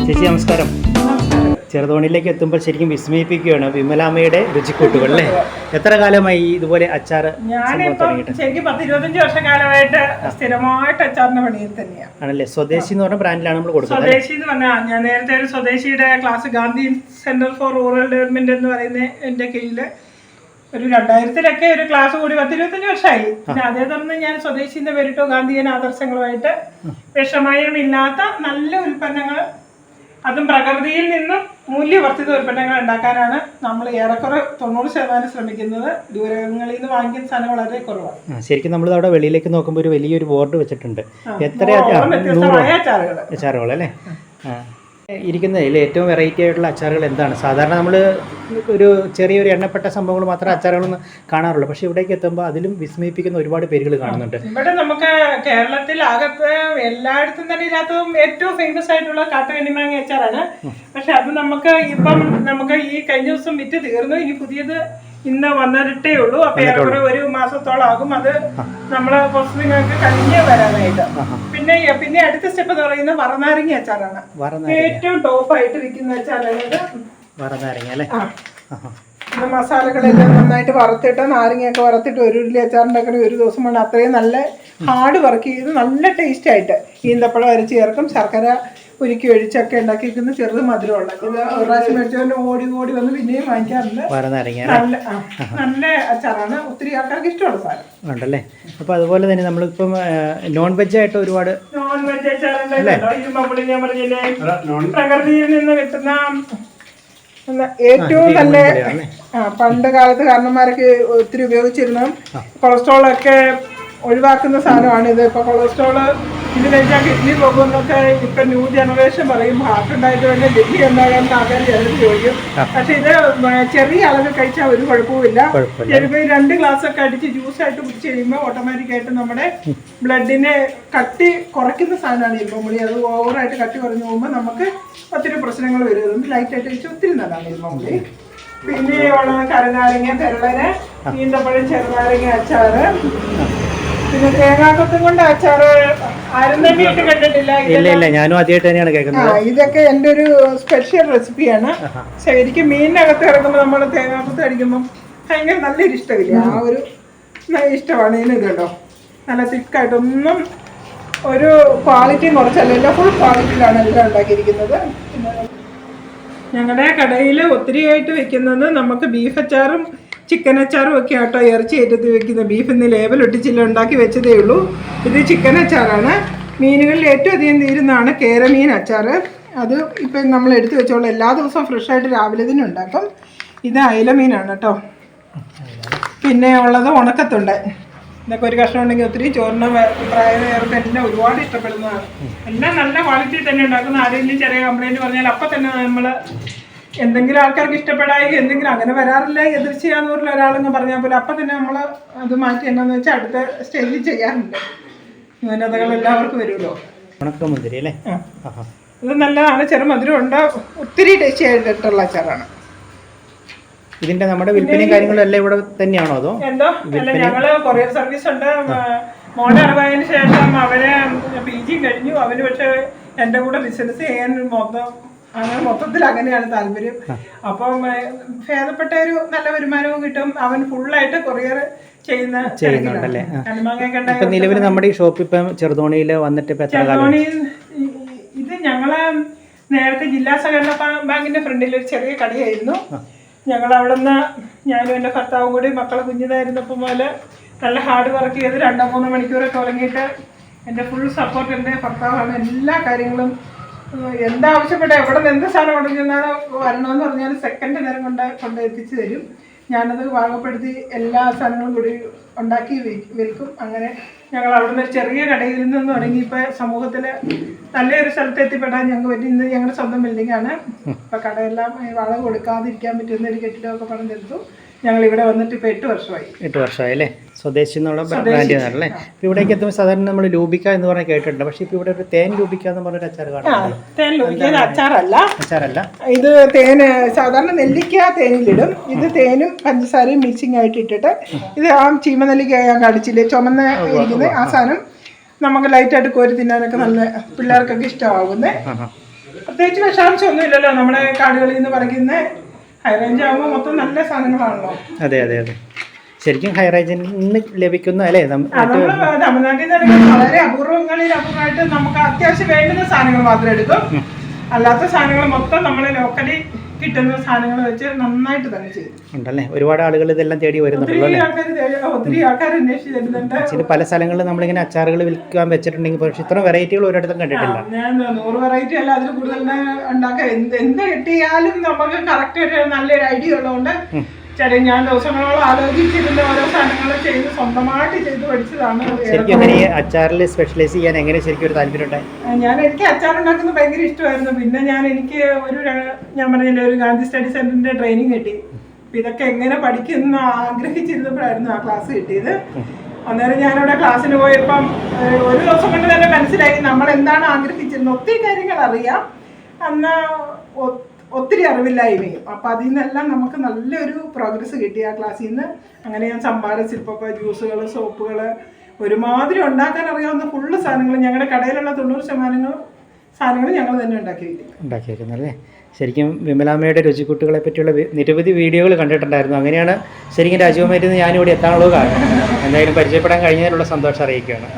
ചേച്ചി നമസ്കാരം. ചെറുതോണിയിലേക്ക് എത്തുമ്പോൾ ശരിക്കും വിസ്മയിപ്പിക്കുകയാണ് വിമലാമ്മയുടെ രുചിക്കൂട്ടുകൾ അല്ലേ? എത്ര കാലമായി ഇതുപോലെ അച്ചാർ ശരിക്കും പത്ത് ഇരുപത്തഞ്ച് വർഷക്കാലമായിട്ട് സ്ഥിരമായിട്ട് അച്ചാറിന്റെ പണിയിൽ തന്നെയാണ് ആണല്ലേ? സ്വദേശി എന്ന് പറഞ്ഞ ബ്രാൻഡിലാണ് നമ്മൾ കൊടുക്കുന്നത് സ്വദേശി എന്ന് പറഞ്ഞാൽ ഞാൻ നേരത്തെ ഒരു സ്വദേശിയുടെ class Gandhi centre for rural development എന്ന് പറയുന്ന എന്റെ കീഴിൽ ഒരു രണ്ടായിരത്തിലൊക്കെ ഒരു ക്ലാസ് കൂടി പത്തിരുപത്തഞ്ച് വർഷമായി പിന്നെ അതേ തുടർന്ന് ഞാൻ സ്വദേശിന്റെ പേരിട്ടോ ഗാന്ധിയൻ ആദർശങ്ങളുമായിട്ട് വിഷമയമില്ലാത്ത നല്ല ഉൽപ്പന്നങ്ങൾ അതും പ്രകൃതിയിൽ നിന്നും മൂല്യവർദ്ധിത ഉൽപ്പന്നങ്ങൾ ഉണ്ടാക്കാനാണ് നമ്മൾ ഏറെക്കുറെ തൊണ്ണൂറ് ശതമാനം ശ്രമിക്കുന്നത്. ദൂരങ്ങളിൽ നിന്ന് വാങ്ങിക്കുന്ന സാധനം വളരെ കുറവാണ്. ശരിക്കും നമ്മൾ അവിടെ വെളിയിലേക്ക് നോക്കുമ്പോൾ ഒരു വലിയൊരു ബോർഡ് വെച്ചിട്ടുണ്ട്. എത്ര അച്ചാറുകൾ അല്ലേ? ഇരിക്കുന്നതിൽ ഏറ്റവും വെറൈറ്റി ആയിട്ടുള്ള അച്ചാറുകൾ എന്താണ്? സാധാരണ നമ്മൾ ഒരു ചെറിയൊരു എണ്ണപ്പെട്ട സംഭവങ്ങൾ മാത്രമേ അച്ചാറുകളൊന്നും കാണാറുള്ളൂ. പക്ഷേ ഇവിടേക്ക് എത്തുമ്പോൾ അതിലും വിസ്മയിപ്പിക്കുന്ന ഒരുപാട് പേരുകൾ കാണുന്നുണ്ട്. ഇവിടെ നമുക്ക് കേരളത്തിൽ അകത്ത് എല്ലായിടത്തും തന്നെ ഇല്ലാത്തതും ഏറ്റവും ഫേമസ് ആയിട്ടുള്ള കാട്ടുകണ്ണിമാങ്ങ അച്ചാറാണ്. പക്ഷെ അത് നമുക്ക് ഇപ്പം നമുക്ക് ഈ കഴിഞ്ഞ ദിവസം വിറ്റ് തീർന്നു. ഇനി പുതിയത് ഇന്ന് വന്നിട്ടേ ഉള്ളൂ. അപ്പൊ ഏറെക്കുറെ ഒരു മാസത്തോളം ആകും. അത് നമ്മൾ പ്രോസസ്സിംഗ് കഴിഞ്ഞ് വരാനായിട്ട്. പിന്നെ പിന്നെ അടുത്ത സ്റ്റെപ്പ് എന്ന് പറയുന്നത് വറനാരങ്ങ അച്ചാറാണ്. ഏറ്റവും ടോപ്പ് ആയിട്ട് ഇരിക്കുന്ന അച്ചാറാണ് വറനാരങ്ങ അല്ലേ? മസാലകളെല്ലാം നന്നായിട്ട് വറുത്തിട്ട് നാരങ്ങയൊക്കെ വറുത്തിട്ട് ഒരു ഉരുളി അച്ചാറുണ്ടാക്കണ ഒരു ദിവസം കൊണ്ട് അത്രയും നല്ല ഹാർഡ് വർക്ക് ചെയ്ത് നല്ല ടേസ്റ്റ് ആയിട്ട്. ഈന്തപ്പഴം അരച്ച് ചേർക്കും ശർക്കര ഉരുക്കി ഒഴിച്ചൊക്കെ ഉണ്ടാക്കിയിരിക്കുന്ന ചെറുത് മധുരമുള്ള. ഇത് ഒരു പ്രാവശ്യം മേടിച്ചുകൊണ്ട് ഓടി ഓടി വന്ന് പിന്നെയും വാങ്ങിക്കാറുണ്ട് നല്ല ആ, നല്ല അച്ചാറാണ്. ഒത്തിരി ആൾക്കാർക്ക് ഇഷ്ടമുള്ള സാധനം. ഉണ്ടല്ലേ? അപ്പോൾ അതുപോലെ തന്നെ നമ്മളിപ്പം നോൺ വെജ് ആയിട്ട് ഒരുപാട് നോൺ വെജ് അച്ചാറുണ്ടല്ലോ ഇത് മമ്മളി ഞാൻ പറഞ്ഞില്ലേ? പ്രകൃതിയിൽ നിന്ന് കിട്ടുന്ന ഏറ്റവും നല്ല? ആ, പണ്ട് കാലത്ത് കാരണന്മാരൊക്കെ ഒത്തിരി ഉപയോഗിച്ചിരുന്ന കൊളസ്ട്രോളൊക്കെ ഒഴിവാക്കുന്ന സാധനമാണ് ഇത്. ഇപ്പൊ കൊളസ്ട്രോൾ ഇത് കഴിച്ചാൽ കിഡ്നി പോകുമെന്നൊക്കെ ഇപ്പൊ ന്യൂ ജനറേഷൻ പറയും ഹാർട്ട് ഉണ്ടായിട്ട് തന്നെ കിഡ്നി എന്താകാൻ ആൾക്കാർ ചിലർ ചോദിക്കും. പക്ഷെ ഇത് ചെറിയ അളവിൽ കഴിച്ചാൽ ഒരു കുഴപ്പമില്ല. ചിലപ്പോൾ രണ്ട് ഗ്ലാസ് ഒക്കെ അടിച്ച് ജ്യൂസ് ആയിട്ട് കുടിച്ച് കഴിയുമ്പോൾ ഓട്ടോമാറ്റിക് ആയിട്ട് നമ്മുടെ ബ്ലഡിനെ കട്ടി കുറയ്ക്കുന്ന സാധനമാണ് ഇരുമ്പുളി അത് ഓവറായിട്ട് കട്ടി കുറഞ്ഞു പോകുമ്പോൾ നമുക്ക് ഒത്തിരി പ്രശ്നങ്ങൾ വരും. അതുകൊണ്ട് ലൈറ്റ് ആയിട്ട് കഴിച്ചാൽ ഒത്തിരി നല്ലതാണ് ഇരുമ്പുളി പിന്നെ ഉള്ളത് കരനാരങ്ങ തെരളന് ഈന്തപ്പഴം ചെറുനാരങ്ങ അച്ചാറ്. പിന്നെ തേങ്ങാക്കൊത്തും കൊണ്ട് അച്ചാറ് ആരും തന്നെ ഇട്ട് കണ്ടിട്ടില്ല? ഇല്ല ഇല്ല ഞാനും ആദ്യമായിട്ട് തന്നെയാണ് ആ കേൾക്കുന്നത് ഇതൊക്കെ എന്റെ ഒരു സ്പെഷ്യൽ റെസിപ്പിയാണ് ശരിക്കും മീനിനകത്ത് ഇറങ്ങുമ്പോൾ നമ്മൾ തേങ്ങാക്കുത്ത് അടിക്കുമ്പോൾ ഭയങ്കര നല്ലൊരു ഇഷ്ടമില്ല. ആ ഒരു നല്ല ഇഷ്ടമാണ് ഇതിന് ഇത് കേട്ടോ. നല്ല തിക്കായിട്ടൊന്നും ഒരു ക്വാളിറ്റിയും കുറച്ചല്ല. ഫുൾ ക്വാളിറ്റിയിലാണ് എല്ലാം ഉണ്ടാക്കിയിരിക്കുന്നത്. പിന്നെ ഞങ്ങളുടെ കടയിൽ ഒത്തിരിയായിട്ട് വെക്കുന്നത് നമുക്ക് ബീഫ് അച്ചാറും ചിക്കൻ അച്ചാറും ഒക്കെ ആട്ടോ ഇറച്ചി ഏറ്റത്ത് വെക്കുന്നത് ബീഫ് ഇന്ന് ലേബൽ ഒട്ടിച്ചില്ല ഉണ്ടാക്കി വെച്ചതേ ഉള്ളൂ. ഇത് ചിക്കൻ അച്ചാറാണ്. മീനുകളിൽ ഏറ്റവും അധികം തീരുന്നതാണ് കേരമീൻ അച്ചാർ അത് ഇപ്പം നമ്മൾ എടുത്തു വെച്ചോളൂ. എല്ലാ ദിവസവും ഫ്രഷായിട്ട് രാവിലെ തന്നെ ഉണ്ടാക്കും. ഇത് അയലമീനാണ് കേട്ടോ. പിന്നെ ഉള്ളത് ഉണക്കത്തുണ്ട്. ഇതൊക്കെ ഒരു കഷ്ണം ഉണ്ടെങ്കിൽ ഒത്തിരി ചോറിന് പ്രായമായവർക്ക് എല്ലാം ഒരുപാട് ഇഷ്ടപ്പെടുന്നതാണ്. എല്ലാം നല്ല ക്വാളിറ്റി തന്നെ ഉണ്ടാക്കുന്ന ആരെങ്കിലും ചെറിയ കംപ്ലൈന്റ് പറഞ്ഞാൽ അപ്പം തന്നെ നമ്മൾ എന്തെങ്കിലും ആൾക്കാർക്ക് ഇഷ്ടപ്പെടായി എന്തെങ്കിലും അങ്ങനെ വരാറില്ല എതിർച്ചയാന്നൂരിൽ ഒരാളെന്ന് പറഞ്ഞാൽ പോലും അപ്പം തന്നെ നമ്മൾ അത് മാറ്റി എന്നാന്ന് വെച്ചാൽ അടുത്ത സ്റ്റേജിൽ ചെയ്യാറുണ്ട്. ന്യൂനതകൾ എല്ലാവർക്കും വരുമല്ലോ. ഉണക്കമുന്തിരി അല്ലേ? ഇത് നല്ലതാണ്. ചെറു മധുരമുണ്ട് ഒത്തിരി ടേസ്റ്റി ആയിട്ടുള്ള അച്ചാറാണ്. ഇതിന്റെ നമ്മുടെ വിൽപ്പനയും കാര്യങ്ങളും എല്ലാം ഇവിടെ തന്നെയാണോ അതോ എന്തോ? അല്ല ഞങ്ങൾ കൊറിയർ സർവീസ് ഉണ്ട്. മ- മോനെ അറിവായതിനു ശേഷം അവന് പി ജി കഴിഞ്ഞു. അവന് പക്ഷെ എന്റെ കൂടെ ബിസിനസ് ചെയ്യാൻ മൊത്തം അങ്ങനെ മൊത്തത്തിൽ അങ്ങനെയാണ് താല്പര്യം. അപ്പം ഭേദപ്പെട്ട ഒരു നല്ല വരുമാനവും കിട്ടും. അവൻ ഫുള്ളായിട്ട് കൊറിയർ ചെയ്യുന്ന ചെയ്യുന്നുണ്ടല്ലേ? ഇപ്പൊ നിലവിൽ നമ്മുടെ ഈ ഷോപ്പ് ഇപ്പം ചെറുതോണിയിൽ വന്നിട്ട് ഇപ്പൊ എത്ര കാലം? ചെറുതോണി ഇത് ഞങ്ങൾ നേരത്തെ ജില്ലാ സഹകരണ ബാങ്കിന്റെ ഫ്രണ്ടിൽ ഒരു ചെറിയ കടയായിരുന്നു. ഞങ്ങൾ അവിടെ നിന്ന് ഞാനും എന്റെ ഭർത്താവും കൂടി മക്കളെ കുഞ്ഞിതായിരുന്നപ്പോൾ മുതൽ നല്ല ഹാർഡ് വർക്ക് ചെയ്ത് രണ്ടോ മൂന്നോ മണിക്കൂറൊക്കെ ഉറങ്ങിയിട്ട് എന്റെ ഫുൾ സപ്പോർട്ട് എന്റെ ഭർത്താവാണ്. എല്ലാ കാര്യങ്ങളും എന്താവശ്യപ്പെട്ട എവിടെ നിന്ന് എന്ത് സാധനം കൊണ്ടുവന്നാലോ വരണമെന്ന് പറഞ്ഞാൽ സെക്കൻഡ് നേരം കൊണ്ട് കൊണ്ട് എത്തിച്ചു തരും. ഞാനത് പാകപ്പെടുത്തി എല്ലാ സാധനങ്ങളും കൂടി ഉണ്ടാക്കി വിൽക്കും. അങ്ങനെ ഞങ്ങൾ അവിടുന്ന് ഒരു ചെറിയ കടയിൽ നിന്ന് തുടങ്ങി ഇപ്പൊ സമൂഹത്തിൽ നല്ലൊരു സ്ഥലത്ത് എത്തിപ്പെടാൻ ഞങ്ങൾക്ക് പറ്റി ഇന്ന് ഞങ്ങളുടെ സ്വന്തം ബിൽഡിംഗ് ആണ്. ഇപ്പൊ കടയെല്ലാം വളം കൊടുക്കാതിരിക്കാൻ പറ്റുന്ന ഒരു കെട്ടിടമൊക്കെ പണിതെടുത്തു. ഞങ്ങൾ ഇവിടെ വന്നിട്ട് ഇപ്പൊ എട്ട് വർഷമായി. എട്ട് വർഷമായി അല്ലേ സ്വദേശി എന്നുള്ള ബ്രാൻഡ് ഇപ്പോൾ ഇവിടേക്ക് എത്തുമ്പോൾ സാധാരണ നമ്മൾ ലൂബിക്ക എന്ന് പറഞ്ഞാൽ കേട്ടിട്ടുണ്ട്. പക്ഷേ ഇപ്പോൾ ഇവിടെ ഒരു തേൻ ലൂബിക്ക എന്ന് പറഞ്ഞൊരു അച്ചാർ കാണാം തേൻ ലഭിക്കുന്ന അച്ചാറല്ല? അച്ചാറല്ല. ഇത് തേന് സാധാരണ നെല്ലിക്ക തേനിലിടും. ഇത് തേനും പഞ്ചസാരയും മിക്സിംഗ് ആയിട്ട് ഇട്ടിട്ട് ഇത് ആ ചീമനെല്ലിക്ക ഞാൻ കടിച്ചില്ലേ ചുമന്ന ഇരിക്കുന്നത് ആ സാധനം നമുക്ക് ലൈറ്റായിട്ട് കോരി തിന്നാനൊക്കെ നല്ല പിള്ളേർക്കൊക്കെ ഇഷ്ടമാകുന്നത് പ്രത്യേകിച്ച് വിഷാംശമൊന്നും ഇല്ലല്ലോ നമ്മുടെ കാടുകളിൽ നിന്ന് പറിക്കുന്ന ഹൈ റേഞ്ച് ആകുമ്പോൾ മൊത്തം നല്ല സാധനങ്ങളാണല്ലോ. അതെ അതെ അതെ. ശരിക്കും ഹൈ റേഞ്ചിൽ നിന്ന് ലഭിക്കുന്ന അല്ലേ? തമിഴ്നാട്ടിൽ നിന്ന് വളരെ അപൂർവങ്ങളിൽ അപൂർവമായിട്ട് നമുക്ക് അത്യാവശ്യം വേണ്ടുന്ന സാധനങ്ങൾ മാത്രം എടുക്കും. അല്ലാത്ത സാധനങ്ങൾ മൊത്തം നമ്മൾ ലോക്കലി കിട്ടുന്ന സാധനങ്ങൾ വെച്ച് നന്നായിട്ട് തന്നെ ചെയ്തു. ഉണ്ടല്ലേ? ഒരുപാട് ആളുകൾ ഇതെല്ലാം തേടി വരുന്നുണ്ടല്ലോ ഒത്തിരി അല്ലേ? ആൾക്കാർ ഒത്തിരി ആൾക്കാർ അന്വേഷിച്ച് തരുന്നുണ്ട്. ചില പല സ്ഥലങ്ങളിൽ നമ്മളിങ്ങനെ അച്ചാറുകൾ വിൽക്കാൻ വെച്ചിട്ടുണ്ടെങ്കിൽ പക്ഷേ ഇത്ര വെറൈറ്റികൾ ഒരിടത്തും കണ്ടിട്ടില്ല. ഞാൻ നൂറ് വെറൈറ്റി അല്ല അതിൽ കൂടുതൽ ഉണ്ടാക്കാം എന്ത് എന്ത് കിട്ടിയാലും നമുക്ക് കറക്റ്റ് ഒരു നല്ലൊരു ഐഡിയ ഉള്ളതുകൊണ്ട് ചേട്ടാ ഞാൻ ദിവസങ്ങളോളം ആലോചിച്ചിരുന്ന ഓരോ സാധനങ്ങൾ ചെയ്ത് സ്വന്തമായിട്ട് ചെയ്ത് പഠിച്ചതാണ്. ശരിക്കും അങ്ങനെ ഈ അച്ചാറിൽ സ്പെഷ്യലൈസ് ചെയ്യാൻ എങ്ങനെ ശരിക്കും ഒരു താല്പര്യം ഉണ്ടായി? ഞാൻ എനിക്ക് അച്ചാർ ഉണ്ടാക്കുന്നത് ഭയങ്കര ഇഷ്ടമായിരുന്നു. പിന്നെ ഞാൻ എനിക്ക് ഒരു ര- ഞാൻ പറഞ്ഞില്ല ഒരു ഗാന്ധി സ്റ്റഡി സെന്ററിന്റെ ട്രെയിനിങ് കിട്ടി. അപ്പൊ ഇതൊക്കെ എങ്ങനെ പഠിക്കുന്ന ആഗ്രഹിച്ചിരുന്നപ്പോഴായിരുന്നു ആ ക്ലാസ് കിട്ടിയത്. അന്നേരം ഞാനവിടെ ക്ലാസ്സിന് പോയപ്പം ഏഹ്, ഒരു ദിവസം കൊണ്ട് തന്നെ മനസ്സിലായി. നമ്മൾ എന്താണ് ആഗ്രഹിച്ചിരുന്നത്? ഒത്തിരി കാര്യങ്ങൾ അറിയാം. അന്ന് ഒ- അറിവില്ലായ്മയും. അപ്പൊ അതിൽ നിന്നെല്ലാം നമുക്ക് നല്ലൊരു പ്രോഗ്രസ് കിട്ടി ആ ക്ലാസ്സിൽ നിന്ന് അങ്ങനെ ഞാൻ സംഭാര ശില്പമൊക്കെ ജ്യൂസുകൾ സോപ്പുകൾ ഒരുമാതിരി ഉണ്ടാക്കാൻ അറിയാവുന്ന ഫുള്ള് സാധനങ്ങൾ ഞങ്ങളുടെ കടയിലുള്ള തൊണ്ണൂറ് ശതമാനങ്ങളും സാധനങ്ങൾ ഞങ്ങൾ തന്നെ ഉണ്ടാക്കി ഉണ്ടാക്കിയിരിക്കുന്നല്ലേ ശരിക്കും വിമലാമ്മയുടെ രുചിക്കുട്ടികളെ പറ്റിയുള്ള നിരവധി വീഡിയോകൾ കണ്ടിട്ടുണ്ടായിരുന്നു. അങ്ങനെയാണ് ശരിക്കും രാജീവമായിട്ട് ഞാനിവിടെ എത്താനുള്ള കാരണം. എന്തായാലും പരിചയപ്പെടാൻ കഴിഞ്ഞതിലുള്ള സന്തോഷം അറിയിക്കുകയാണ്.